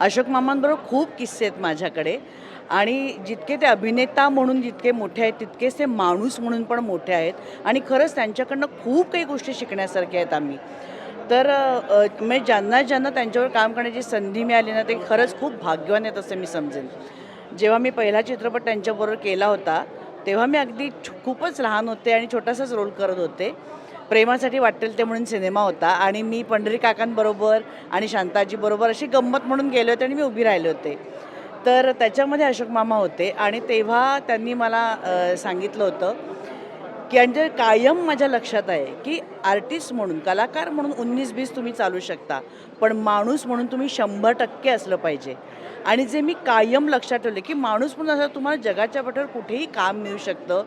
अशोक मामांबरोबर खूप किस्से आहेत माझ्याकडे. आणि जितके ते अभिनेता म्हणून जितके मोठे आहेत तितकेच ते माणूस म्हणून पण मोठे आहेत. आणि खरंच त्यांच्याकडनं खूप काही गोष्टी शिकण्यासारख्या आहेत आम्ही. तर म्हणजे ज्यांना ज्यांना त्यांच्यावर काम करण्याची संधी मिळाली ना ते खरंच खूप भाग्यवान आहेत असं मी समजेन. जेव्हा मी पहिला चित्रपट त्यांच्याबरोबर केला होता तेव्हा मी अगदी खूपच लहान होते आणि छोटासाच रोल करत होते. प्रेमासाठी वाटेल ते म्हणून सिनेमा होता. आणि मी पंढरी काकांबरोबर आणि शांताजीबरोबर अशी गंमत म्हणून गेले होते आणि मी उभी राहिले होते. तर त्याच्यामध्ये अशोक मामा होते आणि तेव्हा त्यांनी मला सांगितलं होतं की आणि ते कायम माझ्या लक्षात आहे की आर्टिस्ट म्हणून कलाकार म्हणून उन्नीस बीस तुम्ही चालू शकता पण माणूस म्हणून तुम्ही शंभर टक्के असलं पाहिजे. आणि जे मी कायम लक्षात ठेवले की माणूस म्हणून असं तुम्हाला जगाच्या पाठीवर कुठेही काम मिळू शकतं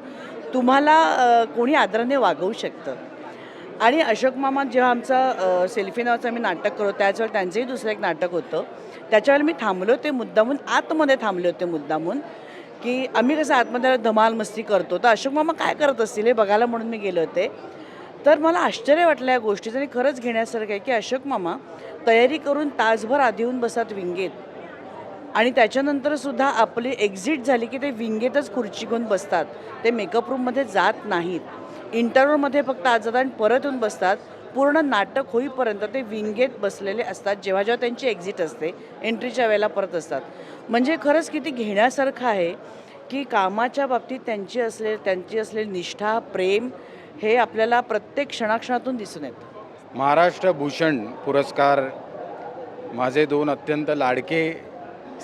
तुम्हाला कोणी आदराने वागवू शकतं. आणि अशोक मामा जेव्हा आमचं सेल्फी नावाचं आम्ही नाटक करतो त्याचवेळी त्यांचंही दुसरं एक नाटक होतं. त्याच्यावेळेला मी थांबलो ते मुद्दामून आतमध्ये थांबले होते मुद्दामून की आम्ही कसं आतमध्ये धमाल मस्ती करतो. तर अशोक मामा काय करत असतील हे बघायला म्हणून मी गेले होते. तर मला आश्चर्य वाटलं या गोष्टीचं आणि खरंच घेण्यासारखं आहे की अशोक मामा तयारी करून तासभर आधी येऊन बसतात विंगेत. आणि त्याच्यानंतर सुद्धा आपली एक्झिट झाली की ते विंगेतच खुर्ची घेऊन बसतात. ते मेकअप रूममध्ये जात नाहीत. इंटरव्ह्यूमध्ये फक्त आज आणि परत येऊन बसतात. पूर्ण नाटक होईपर्यंत ते विंगेत बसलेले असतात. जेव्हा जेव्हा त्यांची एक्झिट असते एंट्रीच्या वेळेला परत असतात. म्हणजे खरंच किती घेण्यासारखं आहे की कामाच्या बाबतीत त्यांची असले त्यांची असलेली निष्ठा प्रेम हे आपल्याला प्रत्येक क्षणाक्षणातून दिसून येतं. महाराष्ट्र भूषण पुरस्कार माझे दोन अत्यंत लाडके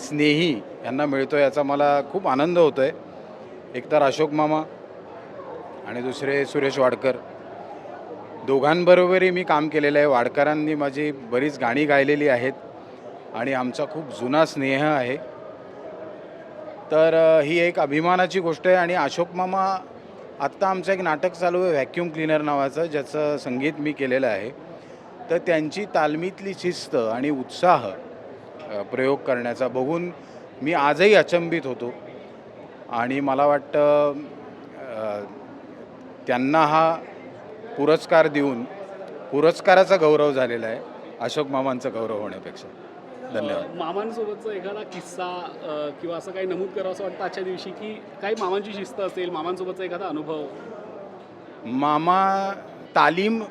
स्नेही यांना मिळतो याचा मला खूप आनंद होतो आहे एकतर अशोक मामा आणि दुसरे सुरेश वाडकर. दोघांबरोबरही मी काम केलेलं आहे. वाडकरांनी माझी बरीच गाणी गायलेली आहेत आणि आमचा खूप जुना स्नेह आहे. तर ही एक अभिमानाची गोष्ट आहे आणि अशोक मामा आत्ता आमचं एक नाटक चालू आहे व्हॅक्यूम क्लीनर नावाचं ज्याचं संगीत मी केलेलं आहे. तर त्यांची तालमीतली शिस्त आणि उत्साह प्रयोग करण्याचा बघून मी आजही अचंबित होतो. आणि मला वाटतं त्यांना हा पुरस्कार देऊन पुरस्काराचा गौरव झालेला आहे अशोक मामांचा गौरव होण्यापेक्षा. धन्यवाद. मामांसोबतचा एखादा किस्सा अ, किंवा असं काही नमूद करावं असं वाटतं आजच्या दिवशी की काही मामांची शिस्त असेल मामांसोबतचा एखादा अनुभव? मामा तालीम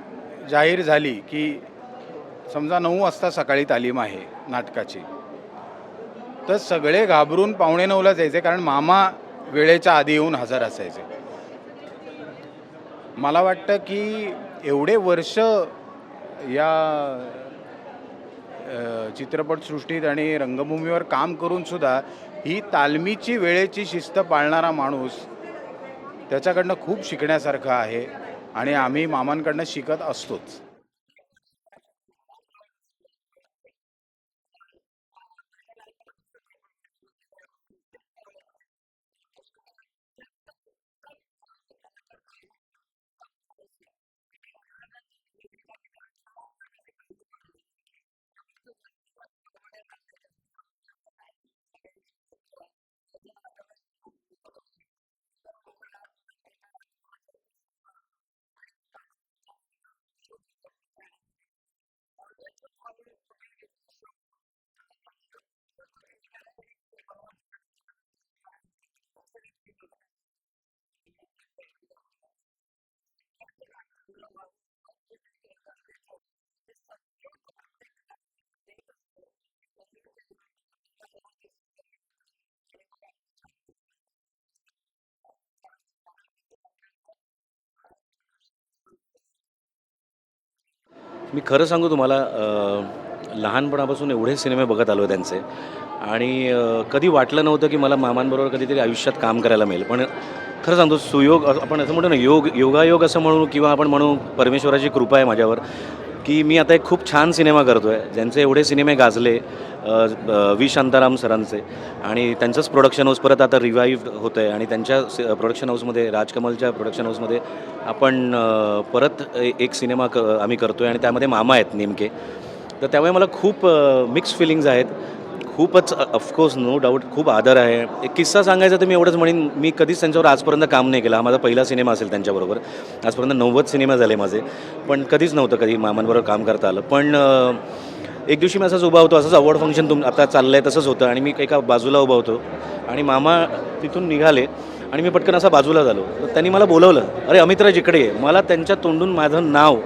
जाहीर झाली की समजा नऊ वाजता सकाळी तालीम आहे नाटकाची. तर सगळे घाबरून पावणे नऊला जायचे कारण मामा वेळेच्या आधी येऊन हजर असायचे. मला वाटतं की एवढे वर्ष या चित्रपटसृष्टीत आणि रंगभूमीवर काम करूनसुद्धा ही तालमीची वेळेची शिस्त पाळणारा माणूस त्याच्याकडनं खूप शिकण्यासारखं आहे आणि आम्ही मामांकडनं शिकत असतोच. मी खरं सांगू तुम्हाला लहानपणापासून एवढे सिनेमे बघत आलो आहे त्यांचे. आणि कधी वाटलं नव्हतं की मला मामांबरोबर कधीतरी आयुष्यात काम करायला मिळेल. पण खरं सांगतो सुयोग आपण असं म्हणतो ना योग योगायोग असं म्हणू किंवा आपण म्हणू परमेश्वराची कृपा आहे माझ्यावर की मी आता एक खूप छान सिनेमा करतो आहे ज्यांचे एवढे सिनेमे गाजले वी शांताराम सरांचे. आणि त्यांचंच प्रोडक्शन हाऊस परत आता रिवाईव्ह होतं आहे आणि त्यांच्या प्रोडक्शन हाऊसमध्ये राजकमलच्या प्रोडक्शन हाऊसमध्ये आपण परत एक सिनेमा क आम्ही करतो आहे आणि त्यामध्ये मामा आहेत नेमके. तर त्यामुळे मला खूप मिक्स फिलिंग्ज आहेत. खूपच ऑफकोर्स नो डाऊट खूप आदर आहे. एक किस्सा सांगायचा तर मी एवढंच म्हणेन मी कधीच त्यांच्यावर आजपर्यंत काम नाही केलं. हा माझा पहिला सिनेमा असेल त्यांच्याबरोबर. आजपर्यंत नव्वद सिनेमा झाले माझे. पण कधीच नव्हतं कधी मामांबरोबर काम करता आलं. पण एक दिवशी मी असाच उभा होतो असंच अवॉर्ड फंक्शन तुम आता चाललं आहे तसंच होतं. आणि मी एका बाजूला उभा होतो. आणि मामा तिथून निघाले. आणि मी पटकन असा बाजूला झालो. तर त्यांनी मला बोलवलं अरे अमितराज इकडे मला त्यांच्या तोंडून माझं नाव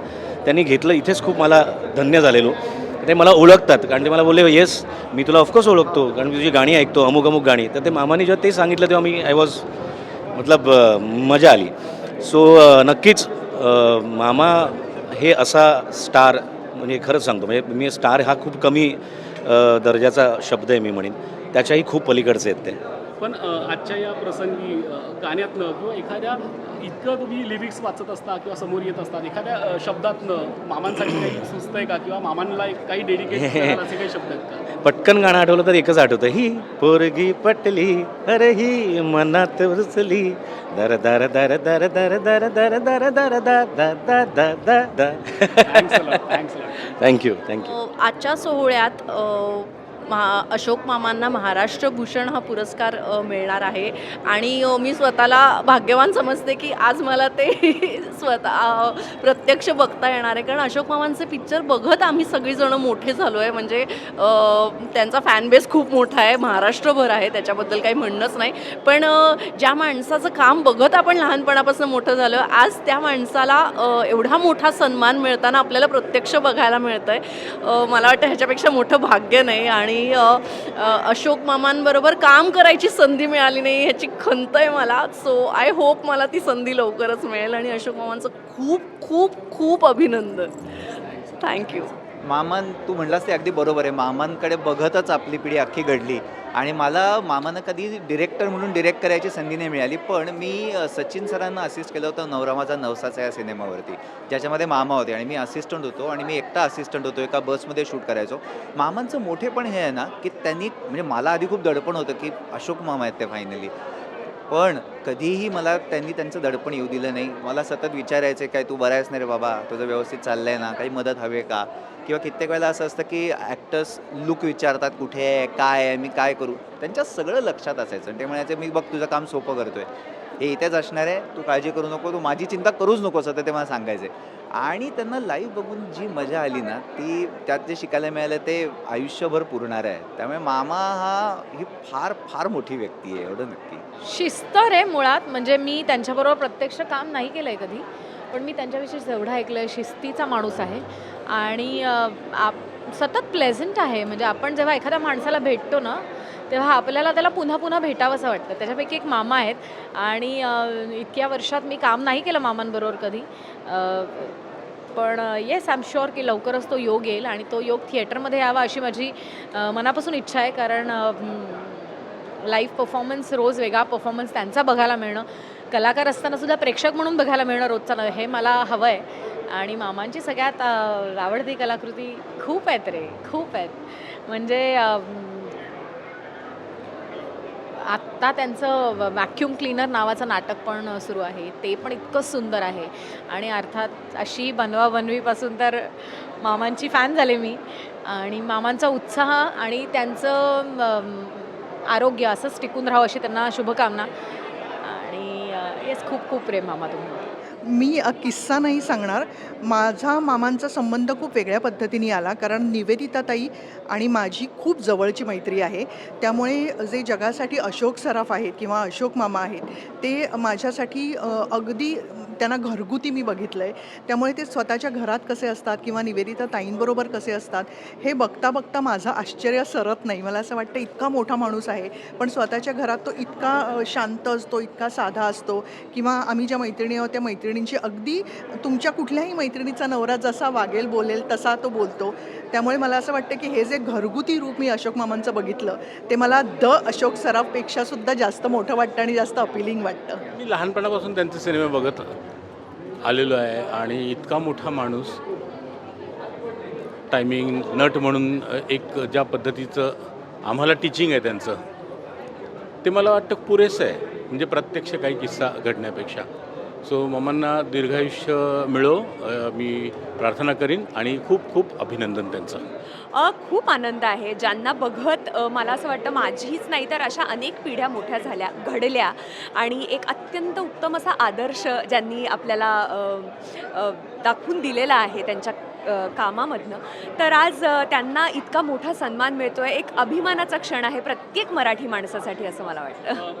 त्यांनी घेतलं. इथेच खूप मला धन्य झालेलो. ते मला ओळखतात. कारण ते मला बोलले येस मी तुला ऑफकोर्स ओळखतो. कारण मी तुझी गाणी ऐकतो अमुक अमुक गाणी. तर ते मामाने जेव्हा ते सांगितलं तेव्हा मी आय वॉज मतलब मजा आली. सो नक्कीच मामा हे असा स्टार म्हणजे खरंच सांगतो म्हणजे मी स्टार हा खूप कमी दर्जाचा शब्द आहे मी म्हणेन. त्याच्याही खूप पलीकडचे आहेत ते. पण आजच्या या प्रसंगी गाण्यातनं किंवा एखाद्या इतकं तुम्ही लिरिक्स वाचत असता किंवा समोर येत असतात एखाद्या शब्दातनं मामांसाठी काही सुचतंय का? किंवा मामांना एक काही डेडिकेट असे काही शब्द आहेत का? पटकन गाणं आठवलं तर एकच आठवतं. ही पोरगी पटली अरे ही मनात रुचली दर दर दर दर दर दर दर दर दर दा दा दा दा दा दा. थँक्स थँक्स थँक्यू थँक्यू आजच्या सोहळ्यात महा अशोक मामांना महाराष्ट्र भूषण हा पुरस्कार मिळणार आहे. आणि मी स्वतःला भाग्यवान समजते की आज मला ते स्वतः प्रत्यक्ष बघता येणार आहे. कारण अशोक मामांचे पिक्चर बघत आम्ही सगळीजणं मोठे झालो आहे. म्हणजे त्यांचा फॅनबेस खूप मोठा आहे. महाराष्ट्रभर आहे. त्याच्याबद्दल काही म्हणणंच नाही. पण ज्या माणसाचं काम बघत आपण लहानपणापासून मोठं झालं आज त्या माणसाला एवढा मोठा सन्मान मिळताना आपल्याला प्रत्यक्ष बघायला मिळतं आहे मला वाटतं ह्याच्यापेक्षा मोठं भाग्य नाही. आणि आणि अशोक मामांबरोबर काम करायची संधी मिळाली नाही ह्याची खंत आहे मला. सो आय होप मला ती संधी लवकरच मिळेल आणि अशोक मामांचं खूप खूप खूप अभिनंदन. थँक्यू मामान तू म्हणलास ते अगदी बरोबर आहे. मामांकडे बघतच आपली पिढी अख्खी घडली. आणि मला मामानं कधी डिरेक्टर म्हणून डिरेक्ट करायची संधी नाही मिळाली पण मी सचिन सरांना असिस्ट केलं होतं नवरामाचा नवसाचा या सिनेमावरती ज्याच्यामध्ये मामा होते आणि मी असिस्टंट होतो आणि मी एकटा असिस्टंट होतो एका बसमध्ये शूट करायचो. मामांचं मोठे पण हे आहे ना की त्यांनी म्हणजे मला आधी खूप दडपण होतं की अशोक मामा आहेत ते फायनली पण कधीही मला त्यांनी त्यांचं दडपण येऊ दिलं नाही. मला सतत विचारायचे काय तू बरा आहेस नाही रे बाबा? तुझं व्यवस्थित चाललंय ना? काही मदत हवे आहे का? किंवा कित्येक वेळेला असं असतं की ॲक्टर्स लुक विचारतात कुठे आहे काय आहे मी काय करू? त्यांच्या सगळं लक्षात असायचं. ते म्हणायचं मी बघ तुझं काम सोपं करतोय. हे इथेच असणार आहे. तू काळजी करू नको. तू माझी चिंता करूच नको असं ते मला सांगायचे. आणि त्यांना लाईव्ह बघून जी मजा आली ना ती त्यात जे शिकायला मिळालं ते आयुष्यभर पुरणार आहे. त्यामुळे मामा हा ही फार फार मोठी व्यक्ती आहे एवढं नक्की. शिस्त रे मुळात. म्हणजे मी त्यांच्याबरोबर प्रत्यक्ष काम नाही केलं आहे कधी. पण मी त्यांच्याविषयी जेवढं ऐकलं आहे शिस्तीचा माणूस आहे. आणि आप सतत प्लेझंट आहे. म्हणजे आपण जेव्हा एखाद्या माणसाला भेटतो ना तेव्हा आपल्याला त्याला पुन्हा पुन्हा भेटावंसं वाटतं. त्याच्यापैकी एक मामा आहेत. आणि इतक्या वर्षात मी काम नाही केलं मामांबरोबर कधी. पण येस आय एम शुअर की लवकरच तो योग येईल आणि तो योग थिएटरमध्ये यावा अशी माझी मनापासून इच्छा आहे. कारण लाईव्ह परफॉर्मन्स रोज वेगळा परफॉर्मन्स त्यांचा बघायला मिळणं कलाकार असताना सुद्धा प्रेक्षक म्हणून बघायला मिळणं रोजचा नव्हे हे मला हवं आहे आणि मामांची सगळ्यात आवडती कलाकृती खूप आहेत रे खूप आहेत. म्हणजे आत्ता त्यांचं व्हॅक्यूम क्लीनर नावाचं नाटक पण सुरू आहे. ते पण इतकं सुंदर आहे. आणि अर्थात अशी बनवा बनवीपासून तर मामांची फॅन झाले मी. आणि मामांचा उत्साह आणि त्यांचं आरोग्य असंच टिकून राहावं अशी त्यांना शुभकामना. येस खूप खूप प्रेम मामा तुम्ही मी किस्सा नाही सांगणार. माझा मामांचा संबंध खूप वेगळ्या पद्धतीने आला. कारण निवेदिताताई आणि माझी खूप जवळची मैत्री आहे. त्यामुळे जे जगासाठी अशोक सराफ आहेत किंवा अशोक मामा आहेत ते माझ्यासाठी अगदी त्यांना घरगुती मी बघितलं आहे त्यामुळे ते स्वतःच्या घरात कसे असतात किंवा निवेदिता ताईंबरोबर कसे असतात हे बघता बघता माझं आश्चर्य सरत नाही. मला असं वाटतं इतका मोठा माणूस आहे. पण स्वतःच्या घरात तो इतका शांत असतो इतका साधा असतो किंवा आम्ही ज्या मैत्रिणी आहोत त्या मैत्रिणी मैत्रिणींची. अगदी तुमच्या कुठल्याही मैत्रिणीचा नवरा जसा वागेल बोलेल तसा तो बोलतो. त्यामुळे मला असं वाटतं की हे जे घरगुती रूप मी अशोक मामांचं बघितलं ते मला द अशोक सराफपेक्षा सुद्धा जास्त मोठं वाटतं आणि जास्त अपिलिंग वाटतं. मी लहानपणापासून त्यांचे सिनेमे बघत आलेलो आहे आणि इतका मोठा माणूस टायमिंग नट म्हणून एक ज्या पद्धतीचं आम्हाला टीचिंग आहे त्यांचं ते मला वाटतं पुरेसं आहे. म्हणजे प्रत्यक्ष काही किस्सा घडण्यापेक्षा. सो मम्मांना दीर्घायुष्य मिळो मी प्रार्थना करीन आणि खूप खूप अभिनंदन त्यांचं. खूप आनंद आहे. ज्यांना बघत मला असं वाटतं माझीच नाही तर अशा अनेक पिढ्या मोठ्या झाल्या घडल्या. आणि एक अत्यंत उत्तम असा आदर्श ज्यांनी आपल्याला दाखवून दिलेला आहे त्यांच्या कामामधनं. तर आज त्यांना इतका मोठा सन्मान मिळतो आहे एक अभिमानाचा क्षण आहे प्रत्येक मराठी माणसासाठी असं मला वाटतं.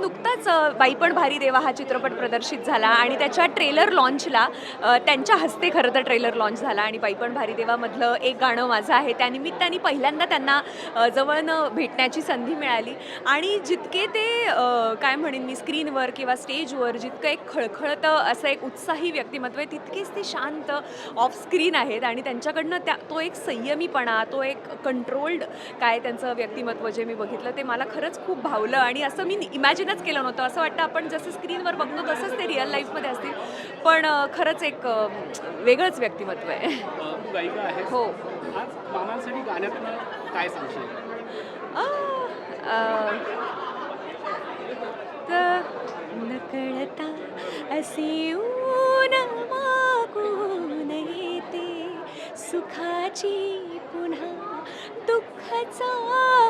नुकताच अ, बाई पण भारी देवा हा चित्रपट प्रदर्शित झाला आणि त्याच्या ट्रेलर लॉन्चला त्यांच्या हस्ते खरं तर ट्रेलर लॉन्च झाला आणि बाई पण भारी देवामधलं एक गाणं माझं आहे. त्यानिमित्ताने पहिल्यांदा त्यांना जवळनं भेटण्याची संधी मिळाली. आणि जितके ते काय म्हणेन मी स्क्रीनवर किंवा स्टेजवर जितकं एक खळखळतं असं एक उत्साही व्यक्तिमत्व आहे. तितकेच ते शांत ऑफ स्क्रीन आहेत आणि त्यांच्याकडनं त्या तो एक संयमीपणा तो एक कंट्रोल्ड काय त्यांचं व्यक्तिमत्व जे मी बघितलं ते मला खरंच खूप भावलं आणि असं मी इमॅजिनच केलं नव्हतं. असं वाटतं आपण जसं स्क्रीनवर बघतो तसंच ते रिअल लाईफमध्ये असतील. पण खरंच एक वेगळंच व्यक्तिमत्व आहे. हो. काय सांगशील? नकळता असे ऊन मागून येते सुखाची पुन्हा दुःखाचा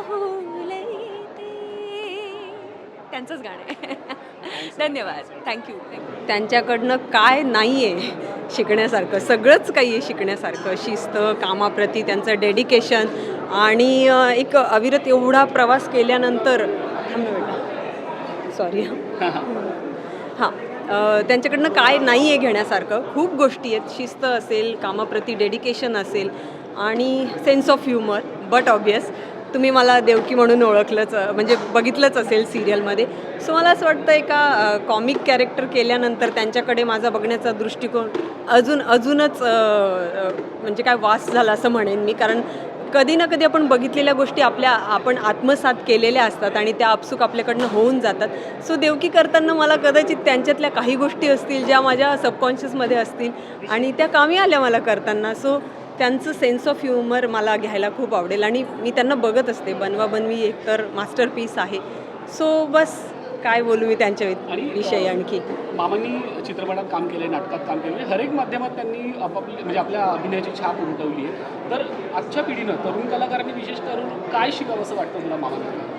होल येते त्यांचंच गाणं आहे. धन्यवाद. थँक्यू थँक्यू त्यांच्याकडनं काय नाही आहे शिकण्यासारखं. सगळंच काही आहे शिकण्यासारखं. शिस्त कामाप्रती त्यांचं डेडिकेशन आणि एक अविरत एवढा प्रवास केल्यानंतर सॉरी हां त्यांच्याकडनं काय नाही आहे घेण्यासारखं. खूप गोष्टी आहेत. शिस्त असेल कामाप्रती डेडिकेशन असेल आणि sense of humour but obvious तुम्ही मला देवकी म्हणून ओळखलंच म्हणजे बघितलंच असेल सिरियलमध्ये सो मला असं वाटतं एका कॉमिक कॅरेक्टर केल्यानंतर त्यांच्याकडे माझा बघण्याचा दृष्टिकोन अजून अजूनच म्हणजे काय वास झाला असं म्हणेन मी. कारण कधी ना कधी आपण बघितलेल्या गोष्टी आपल्या आपण आत्मसात केलेल्या असतात आणि त्या आपसूक आपल्याकडनं होऊन जातात. सो देवकी करताना मला कदाचित त्यांच्यातल्या काही गोष्टी असतील ज्या माझ्या सबकॉन्शियसमध्ये असतील आणि त्या कामी आल्या मला करताना. सो त्यांचं सेन्स ऑफ ह्युमर मला घ्यायला खूप आवडेल आणि मी त्यांना बघत असते. बनवा बनवी एकतर मास्टरपीस आहे. सो बस. काय बोलू मी त्यांच्या विषयी आणखी? मामांनी चित्रपटात काम केलं नाटकात काम केलं आहे हरेक माध्यमात त्यांनी आपापली म्हणजे आपल्या अभिनयाची छाप उमटवली आहे. तर आजच्या पिढीनं तरुण कलाकारांनी विशेष करून काय शिकावं असं वाटतं तुला मामांना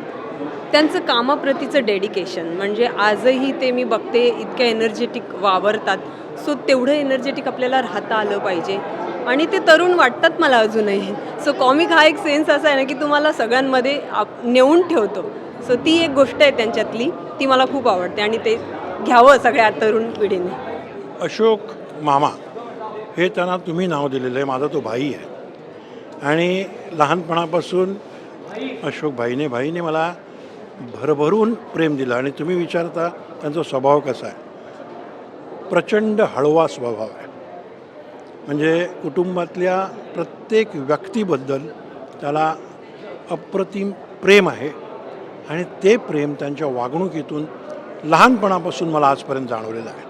त्यांचं कामाप्रतीचं डेडिकेशन म्हणजे आजही ते मी बघते इतक्या एनर्जेटिक वावरतात. सो तेवढं एनर्जेटिक आपल्याला राहता आलं पाहिजे. आणि ते तरुण वाटतात मला अजूनही. सो कॉमिक हा एक सेन्स असा आहे ना की तुम्हाला सगळ्यांमध्ये आप नेऊन ठेवतो. सो ती एक गोष्ट आहे त्यांच्यातली ती मला खूप आवडते आणि ते घ्यावं सगळ्या तरुण पिढीने. अशोक मामा हे त्यांना तुम्ही नाव दिलेलं आहे माझा तो भाई आहे. आणि लहानपणापासून अशोक भाईने भाईने मला भरभरून प्रेम दिलं आणि तुम्ही विचारता त्यांचा स्वभाव कसा आहे. प्रचंड हळवा स्वभाव आहे. म्हणजे कुटुंबातल्या प्रत्येक व्यक्तीबद्दल त्याला अप्रतिम प्रेम आहे. आणि ते प्रेम त्यांच्या वागणुकीतून लहानपणापासून मला आजपर्यंत जाणवलेलं आहे.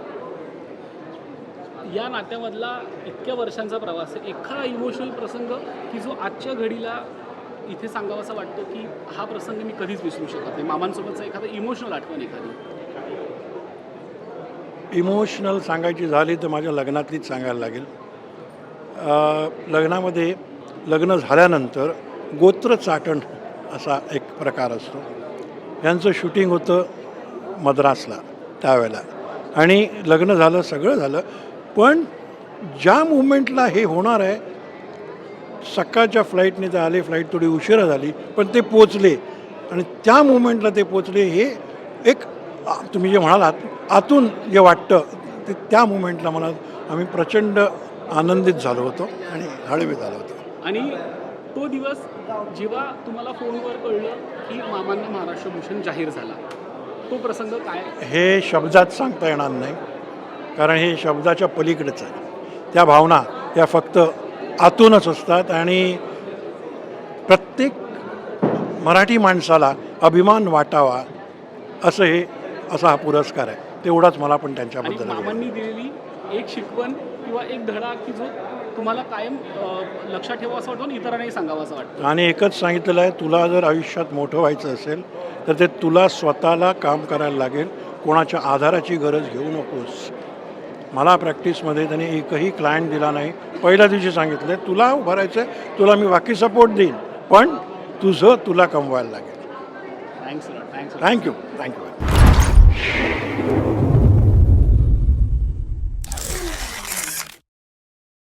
या नात्यामधला इतक्या वर्षांचा प्रवास आहे. एखादा इमोशनल प्रसंग की जो आजच्या घडीला इथे सांगावासा वाटतो की हा प्रसंग मी कधीच विसरू शकत नाही. मामांसोबतचा एखादा इमोशनल आठवण एखादी? इमोशनल सांगायची झाली तर माझ्या लग्नातलीच सांगायला लागेल. लग्नामध्ये लग्न झाल्यानंतर गोत्र चाटण असा एक प्रकार असतो. यांचं शूटिंग होतं मद्रासला त्यावेळेला. आणि लग्न झालं सगळं झालं. पण ज्या मुवमेंटला हे होणार आहे सकाळच्या फ्लाईटने ते आले फ्लाईट थोडी उशिरा झाली पण ते पोचले. आणि त्या मुवमेंटला ते पोचले हे एक तुम्ही जे म्हणालात आतून जे वाटतं ते त्या मुवमेंटला मला आम्ही प्रचंड आनंदित झालो होतो आणि हळवे झालो होतो. आणि तो दिवस जेव्हा तुम्हाला फोनवर कळलं की मामांना महाराष्ट्र भूषण जाहीर झाला तो प्रसंग काय? हे शब्दात सांगता येणार नाही कारण हे शब्दाच्या पलीकडेच आहे. त्या भावना या फक्त आतूनच असतात आणि प्रत्येक मराठी माणसाला अभिमान वाटावा असं हे असा हा पुरस्कार आहे. तेवढाच मला पण त्यांच्याबद्दल दिलेली एक शिकवण किंवा एक धडा की जो तुम्हाला कायम लक्षात ठेवा असं वाटतं आणि इतरांनाही सांगावं असं वाटतं? आणि एकच सांगितलेलं आहे तुला जर आयुष्यात मोठं व्हायचं असेल तर ते तुला स्वतःला काम करायला लागेल. कोणाच्या आधाराची गरज घेऊ नकोस. मला प्रॅक्टिसमध्ये त्याने एकही क्लायंट दिला नाही. पहिल्या दिवशी सांगितलं तुला उभारायचं आहे तुला मी बाकी सपोर्ट देईन पण तुझं तुला कमवायला लागेल. Thank you thank you